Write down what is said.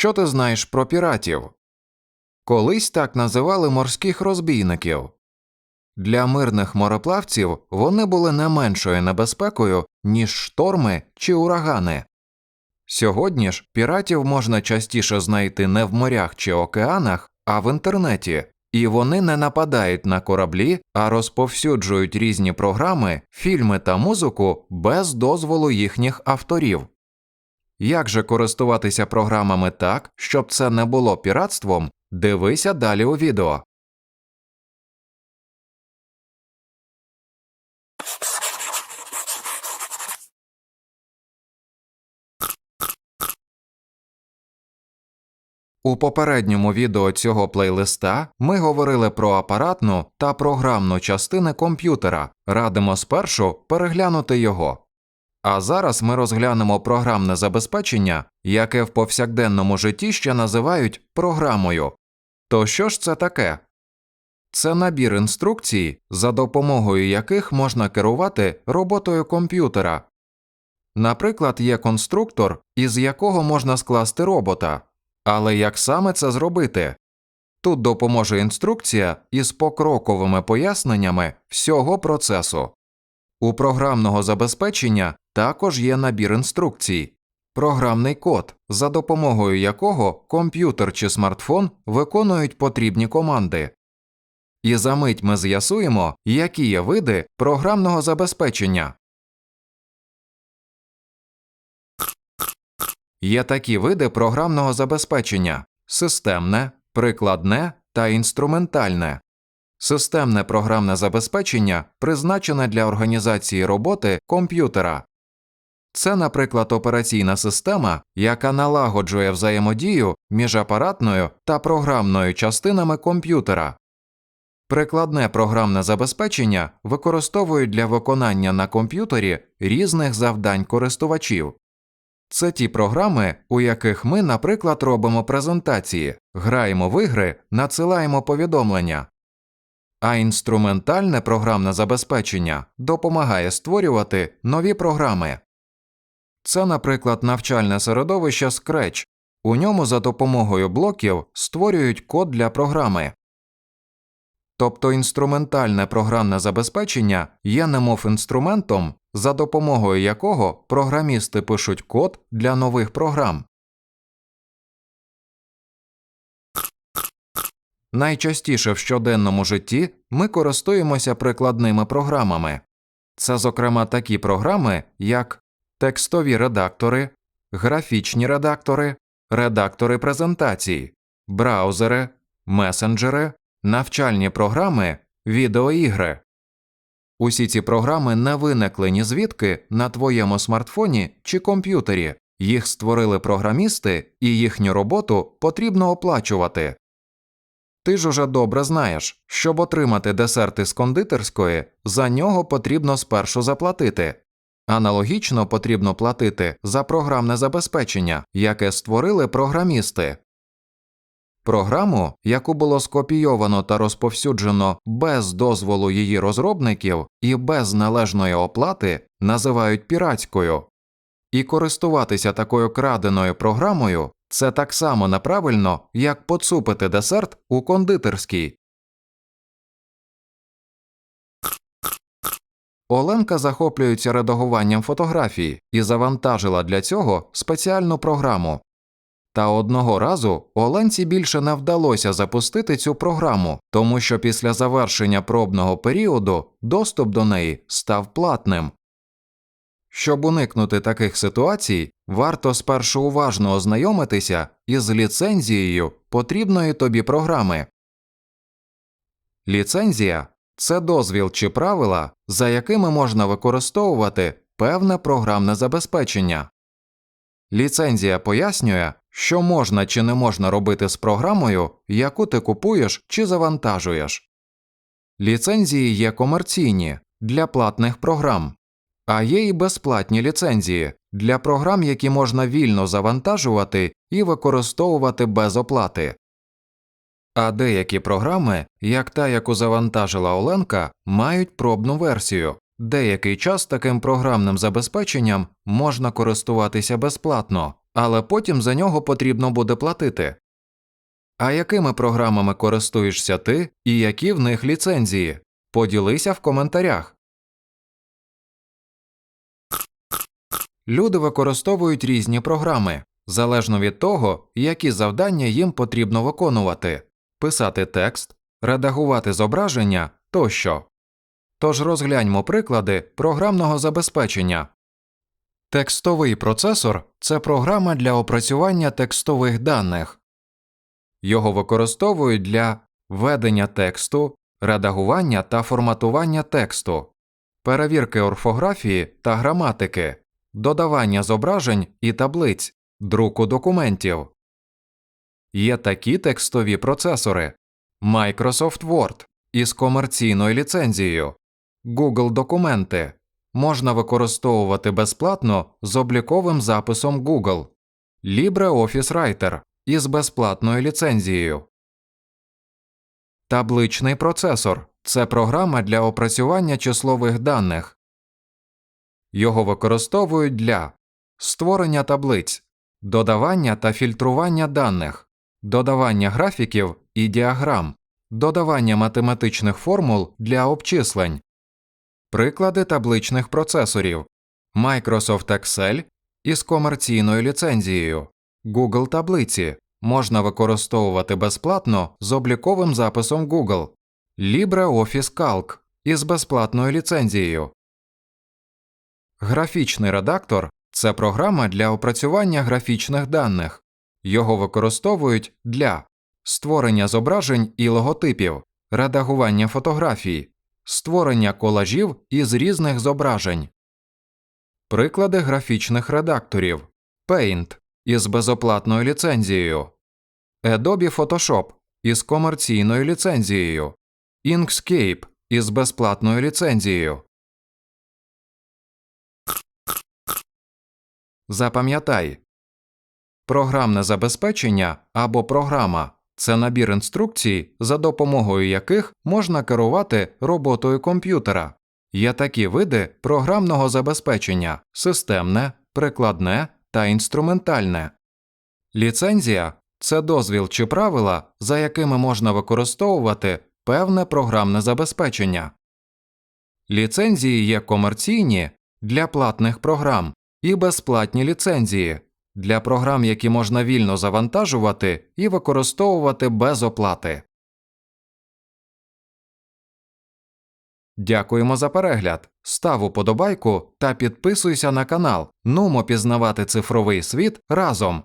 що ти знаєш про піратів? Колись так називали морських розбійників. Для мирних мореплавців вони були не меншою небезпекою, ніж шторми чи урагани. Сьогодні ж піратів можна частіше знайти не в морях чи океанах, а в інтернеті, і вони не нападають на кораблі, а розповсюджують різні програми, фільми та музику без дозволу їхніх авторів. Як же користуватися програмами так, щоб це не було піратством? Дивися далі у відео. У попередньому відео цього плейлиста ми говорили про апаратну та програмну частини комп'ютера. Радимо спершу переглянути його. А зараз ми розглянемо програмне забезпечення, яке в повсякденному житті ще називають програмою. То що ж це таке? Це набір інструкцій, за допомогою яких можна керувати роботою комп'ютера. Наприклад, є конструктор, із якого можна скласти робота. Але як саме це зробити? Тут допоможе інструкція із покроковими поясненнями всього процесу. У програмного забезпечення також є набір інструкцій, програмний код, за допомогою якого комп'ютер чи смартфон виконують потрібні команди. І за мить ми з'ясуємо, які є види програмного забезпечення. Є такі види програмного забезпечення системне, прикладне та інструментальне. Системне програмне забезпечення призначене для організації роботи комп'ютера. Це, наприклад, операційна система, яка налагоджує взаємодію між апаратною та програмною частинами комп'ютера. Прикладне програмне забезпечення використовують для виконання на комп'ютері різних завдань користувачів. Це ті програми, у яких ми, наприклад, робимо презентації, граємо в ігри, надсилаємо повідомлення. А інструментальне програмне забезпечення допомагає створювати нові програми. Це, наприклад, навчальне середовище Scratch. У ньому за допомогою блоків створюють код для програми. Тобто інструментальне програмне забезпечення є немов інструментом, за допомогою якого програмісти пишуть код для нових програм. Найчастіше в щоденному житті ми користуємося прикладними програмами. Це, зокрема, такі програми, як текстові редактори, графічні редактори, редактори презентацій, браузери, месенджери, навчальні програми, відеоігри. Усі ці програми не виникли ні звідки на твоєму смартфоні чи комп'ютері. Їх створили програмісти, і їхню роботу потрібно оплачувати. Ти ж уже добре знаєш, щоб отримати десерт із кондитерської, за нього потрібно спершу заплатити. Аналогічно потрібно платити за програмне забезпечення, яке створили програмісти. Програму, яку було скопійовано та розповсюджено без дозволу її розробників і без належної оплати, називають піратською, і користуватися такою краденою програмою це так само неправильно, як поцупити десерт у кондитерській. Оленка захоплюється редагуванням фотографій і завантажила для цього спеціальну програму. Та одного разу Оленці більше не вдалося запустити цю програму, тому що після завершення пробного періоду доступ до неї став платним. Щоб уникнути таких ситуацій, варто спершу уважно ознайомитися із ліцензією потрібної тобі програми. Ліцензія це дозвіл чи правила, за якими можна використовувати певне програмне забезпечення. Ліцензія пояснює, що можна чи не можна робити з програмою, яку ти купуєш чи завантажуєш. Ліцензії є комерційні для платних програм, а є і безплатні ліцензії для програм, які можна вільно завантажувати і використовувати без оплати. А деякі програми, як та, яку завантажила Оленка, мають пробну версію. Деякий час таким програмним забезпеченням можна користуватися безплатно, але потім за нього потрібно буде платити. А якими програмами користуєшся ти і які в них ліцензії? Поділися в коментарях. Люди використовують різні програми, залежно від того, які завдання їм потрібно виконувати писати текст, редагувати зображення тощо. Тож розгляньмо приклади програмного забезпечення. Текстовий процесор це програма для опрацювання текстових даних. Його використовують для ведення тексту, редагування та форматування тексту, перевірки орфографії та граматики, додавання зображень і таблиць, друку документів. Є такі текстові процесори. Microsoft Word із комерційною ліцензією, Google Документи. Можна використовувати безплатно з обліковим записом Google, LibreOffice Writer із безплатною ліцензією. Табличний процесор це програма для опрацювання числових даних. Його використовують для створення таблиць, додавання та фільтрування даних, додавання графіків і діаграм, додавання математичних формул для обчислень. Приклади табличних процесорів Microsoft Excel із комерційною ліцензією, Google таблиці можна використовувати безплатно з обліковим записом Google, LibreOffice Calc із безплатною ліцензією. Графічний редактор це програма для опрацювання графічних даних. Його використовують для створення зображень і логотипів, редагування фотографій, створення колажів із різних зображень. Приклади графічних редакторів Paint із безоплатною ліцензією, Adobe Photoshop із комерційною ліцензією, Inkscape із безплатною ліцензією. Запам'ятай Програмне забезпечення або програма це набір інструкцій, за допомогою яких можна керувати роботою комп'ютера. Є такі види програмного забезпечення системне, прикладне та інструментальне. Ліцензія це дозвіл чи правила, за якими можна використовувати певне програмне забезпечення. Ліцензії є комерційні для платних програм і безплатні ліцензії для програм, які можна вільно завантажувати і використовувати без оплати. Дякуємо за перегляд. Став уподобайку та підписуйся на канал. Нумо пізнавати цифровий світ разом.